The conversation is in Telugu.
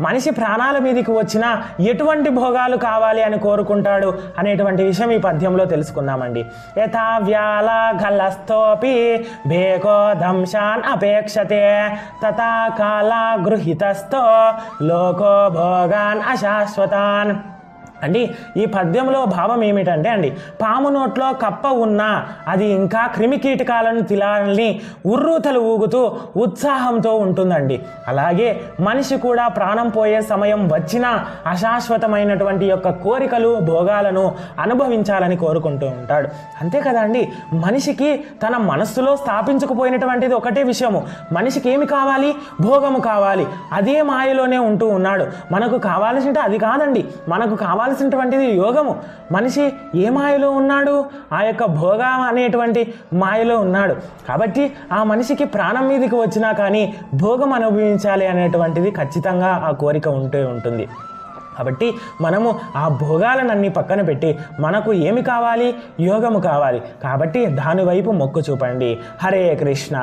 మనిషి ప్రాణాల మీదకి వచ్చిన ఎటువంటి భోగాలు కావాలి అని కోరుకుంటాడు అనేటువంటి విషయం ఈ పద్యంలో తెలుసుకుందామండి. యథా వ్యాల గల్లస్థోపి భేగో దంశాన్ అపేక్షతే తథా కాల గృహితస్థో లోకో భోగాన్ అశాశ్వతాన్. అండి ఈ పద్యంలో భావం ఏమిటంటే అండి పాము నోట్లో కప్ప ఉన్నా అది ఇంకా క్రిమి కీటకాలను ఉర్రూతలు ఊగుతూ ఉత్సాహంతో ఉంటుందండి. అలాగే మనిషి కూడా ప్రాణం పోయే సమయం వచ్చినా అశాశ్వతమైనటువంటి యొక్క కోరికలు భోగాలను అనుభవించాలని కోరుకుంటూ ఉంటాడు. అంతే కదండి మనిషికి తన మనస్సులో స్థాపించుకుపోయినటువంటిది ఒకటే విషయము. మనిషికి ఏమి కావాలి? భోగము కావాలి. అదే మాయలోనే ఉంటూ ఉన్నాడు. మనకు కావాల్సింటే అది కాదండి. మనకు కావాల్సినటువంటిది యోగము. మనిషి ఏ మాయలో ఉన్నాడు? ఆ యొక్క భోగం అనేటువంటి మాయలో ఉన్నాడు. కాబట్టి ఆ మనిషికి ప్రాణం మీదకి వచ్చినా కానీ భోగం అనుభవించాలి అనేటువంటిది ఖచ్చితంగా ఆ కోరిక ఉంటూ ఉంటుంది. కాబట్టి మనము ఆ భోగాలనన్నీ పక్కన పెట్టి మనకు ఏమి కావాలి? యోగము కావాలి. కాబట్టి దాని వైపు మొక్కు చూపండి. హరే కృష్ణ.